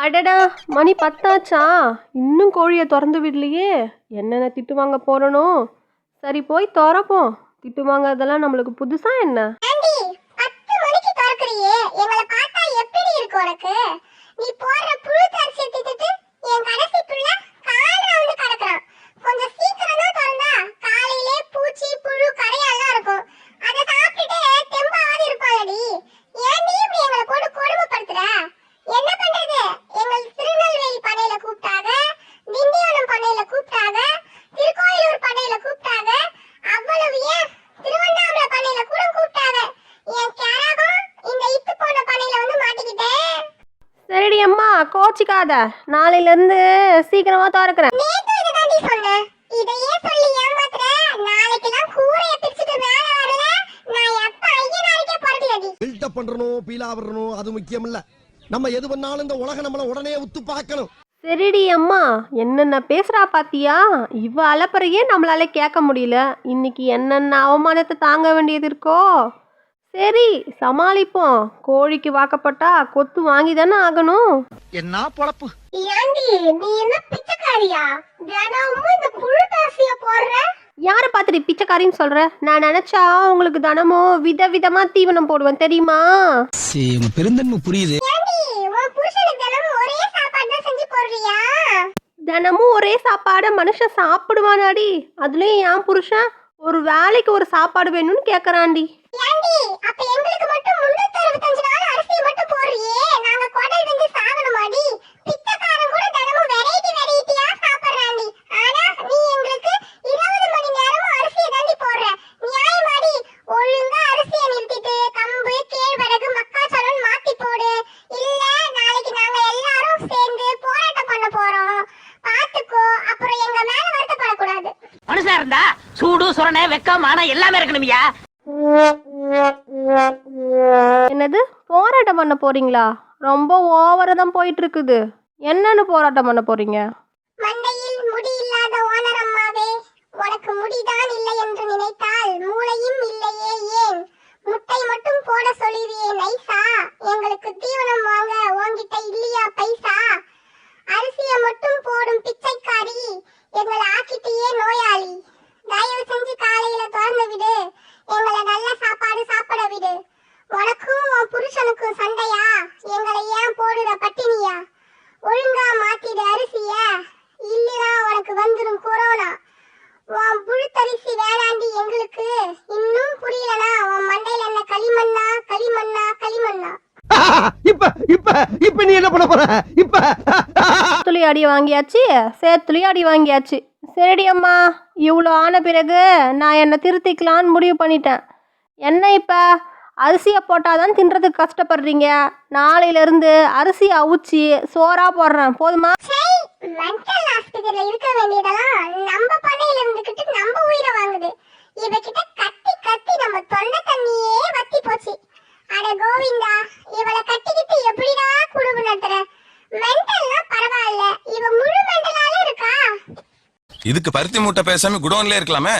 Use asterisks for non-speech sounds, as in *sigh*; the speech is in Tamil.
அடடா மணி பத்தாச்சா? இன்னும் கோழியை திறந்து விடலையே. என்னென்ன திட்டு வாங்க போறனோ? சரி போய் திறப்போம். திட்டு வாங்குறதெல்லாம் நம்மளுக்கு புதுசா என்ன? நான் எப்ப ஐயனாருக்கே பிறக்கலடி பில்டப் பண்றணும் பீலா வரணும் அது முக்கியம் இல்ல நம்ம எது பண்ணாலும் இந்த உலக நம்மள உடனே உத்து பார்க்கணும். சரிடி அம்மா என்னென்ன பேசுறா பாத்தியா? இவ அலப்பறையே நம்மளால கேட்க முடியல. இன்னைக்கு என்னென்ன அவமானத்தை தாங்க வேண்டியது இருக்கோ? சரி சமாளிப்போம். கோழிக்கு வாக்கப்பட்டா கொத்து வாங்கி தானே ஆகணும். என்ன பொழப்பு? ஏண்டி நீ என்ன பிச்சைக்காரியா? தினமும் இந்த புழு தாசிய போடுற? யாரை பார்த்துட்டு பிச்சைக்காரின்னு சொல்ற? நான் நினைச்சா உங்களுக்கு தினமும் வித விதமா தீவனம் போடுவேன் தெரியுமா? சரி உங்க பெருந்தன்மை புரியுது. ஏண்டி உன் புருஷனுக்கு தினமும் ஒரே சாப்பாடு தான் செஞ்சு போடுறியா? தினமும் ஒரே சாப்பாடை மனுஷன் சாப்பிடுவானாடி. அதுலயும் என் புருஷன் ஒரு வேலைக்கு ஒரு சாப்பாடு வேணும்னு கேக்குறான்டி. இருந்தா சூடு சுரணை வெக்கம் மானம் எல்லாமே இருக்கணும்யா என்னது? போராட்டம் பண்ண போறீங்களா? ரொம்ப ஓவரா தான் போயிட்டு இருக்குது என்னன்னு போராட்டம் பண்ண போறீங்க? மண்டையில் முடி இல்லாத ஓனர் அம்மாவே உனக்கு முடிதான் இல்லை என்று புருஷனுக்கும் சண்டையா? எங்களை ஏன் போடுற பட்டினியா? ஒழுங்கா மாத்திடு அரிசிய. இல்லனா உனக்கு வந்துரும் கொரோனா. உன் புழுத்தரிசி வேணாண்டி எங்களுக்கு. இன்னும் புரியலனா உன் மண்டையில என்ன களிமண்ணா களிமண்ணா களிமண்ணா? *laughs* இப்ப இப்ப இப்ப நீ என்ன பண்ண போற? இப்ப. *laughs* துளி அடி வாங்கியாச்சு சேத்துலி அடி வாங்கியாச்சு. சரிடி அம்மா இவ்வளோ ஆன பிறகு நான் என்னை திருத்திக்கலான்னு முடிவு பண்ணிட்டேன். என்ன இப்போ? அரிசியை போட்டால் தான் தின்றதுக்கு கஷ்டப்படுறீங்க. நாளையிலேருந்து அரிசியை அவிச்சு சோறாக போடுறேன். போதுமா? மென்டல் ஹாஸ்பிட்டல்ல இருக்க வேண்டியதெல்லாம் நம்ம பண்ணையில இருந்துகிட்டு நம்ம உயிரை வாங்குது. இவகிட்ட கத்தி கத்தி நம்ம தொண்டை தண்ணியே வத்தி போச்சு. அட கோவிந்தா இவளை கட்டிக்கிட்டு எப்படிடா குடும்பம் நடத்துற? மென்டல்னா பரவாயில்ல. இவ முழு மென்டலாலே இருக்கா? இதுக்கு பருத்தி மூட்டை பேசாம குடோன்ல இருக்கலாமே.